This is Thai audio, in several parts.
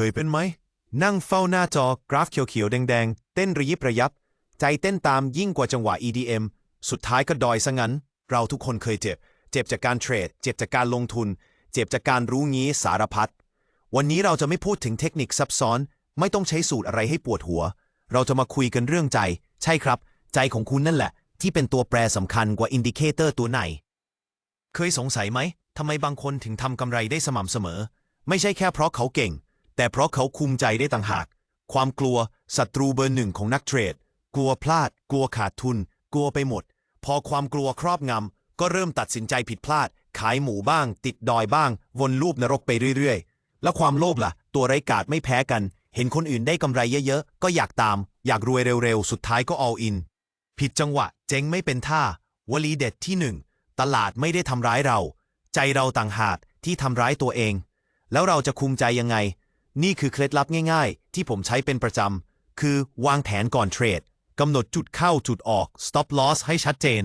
เคยเป็นไหม นั่งเฝ้าหน้าจอกราฟเขียวๆ แดงๆ เต้นระยิบระยับ ใจเต้นตามยิ่งกว่าจังหวะ EDM สุดท้ายก็ดอยซะงั้น เราทุกคนเคยเจ็บ เจ็บจากการเทรด เจ็บจากการลงทุน เจ็บจากการรู้งี้สารพัด วันนี้เราจะไม่พูดถึงเทคนิคซับซ้อน ไม่ต้องใช้สูตรอะไรให้ปวดหัว เราจะมาคุยกันเรื่องใจ ใช่ครับ ใจของคุณนั่นแหละ ที่เป็นตัวแปรสำคัญกว่าอินดิเคเตอร์ตัวไหน เคยสงสัยไหมทำไมบางคนถึงทำกำไรได้สม่ำเสมอ ไม่ใช่แค่เพราะเขาเก่ง แต่เพราะเขาคุมใจได้ต่างหาก ความกลัวศัตรูเบอร์หนึ่งของนักเทรด กลัวพลาด กลัวขาดทุน กลัวไปหมด พอความกลัวครอบงำ ก็เริ่มตัดสินใจผิดพลาด ขายหมูบ้าง ติดดอยบ้าง วนลูปนรกไปเรื่อยๆ แล้วความโลภล่ะ ตัวไร้กาดไม่แพ้กัน เห็นคนอื่นได้กำไรเยอะๆ ก็อยากตาม อยากรวยเร็วๆ สุดท้ายก็ all in ผิดจังหวะ เจ๊งไม่เป็นท่า วลีเด็ดที่หนึ่งตลาดไม่ได้ทำร้ายเรา ใจเราต่างหากที่ทำร้ายตัวเอง แล้วเราจะคุมใจยังไง นี่คือเคล็ดลับง่ายๆ ที่ผมใช้เป็นประจำ คือวางแผนก่อนเทรดกำหนดจุดเข้าจุดออก stop loss ให้ชัดเจน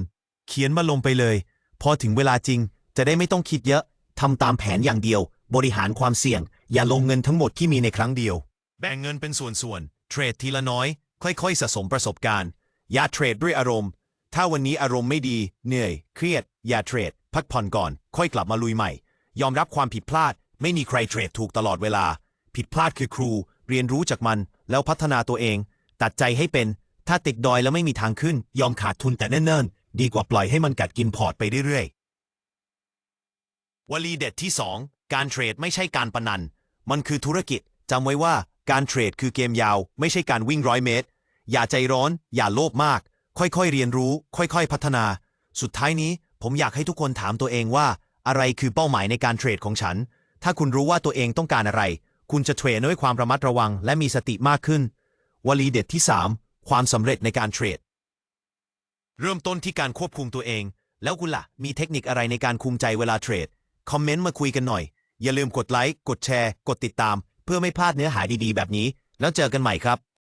เขียนมาลงไปเลย พอถึงเวลาจริง จะได้ไม่ต้องคิดเยอะทำตามแผนอย่างเดียว บริหารความเสี่ยง อย่าลงเงินทั้งหมดที่มีในครั้งเดียว แบ่งเงินเป็นส่วนๆเทรดทีละน้อย ค่อยๆ สะสมประสบการณ์ อย่าเทรดด้วยอารมณ์ ถ้าวันนี้อารมณ์ไม่ดี เหนื่อย เครียด อย่าเทรด พักผ่อนก่อน ค่อยกลับมาลุยใหม่ ยอมรับความผิดพลาด ไม่มีใครเทรดถูกตลอดเวลา ผิดพลาดคือครู เรียนรู้จากมัน แล้วพัฒนาตัวเอง ตัดใจให้เป็น ถ้าติดดอยแล้วไม่มีทางขึ้น ยอมขาดทุนแต่เนิ่นๆ ดีกว่าปล่อยให้มันกัดกินพอร์ตไปเรื่อยๆ วลีเด็ดที่ 2 การเทรดไม่ใช่การปนัน มันคือธุรกิจจำไว้ว่าการเทรดคือเกมยาว ไม่ใช่การวิ่งร้อยเมตร อย่าใจร้อน อย่าโลภมาก ค่อยๆ เรียนรู้ ค่อยๆ พัฒนา สุดท้ายนี้ผมอยากให้ทุกคนถามตัวเองว่า อะไรคือเป้าหมายในการเทรดของฉัน ถ้าคุณรู้ว่าตัวเองต้องการอะไร คุณจะเทรดด้วยความระมัดระวัง และมีสติมากขึ้น วลีเด็ดที่ 3 ความสำเร็จในการเทรด เริ่มต้นที่การควบคุมตัวเอง แล้วคุณล่ะ มีเทคนิคอะไรในการคุมใจเวลาเทรด คอมเมนต์มาคุยกันหน่อย อย่าลืมกดไลค์ กดแชร์ กดติดตาม เพื่อไม่พลาดเนื้อหาดีๆ แบบนี้ แล้วเจอกันใหม่ครับ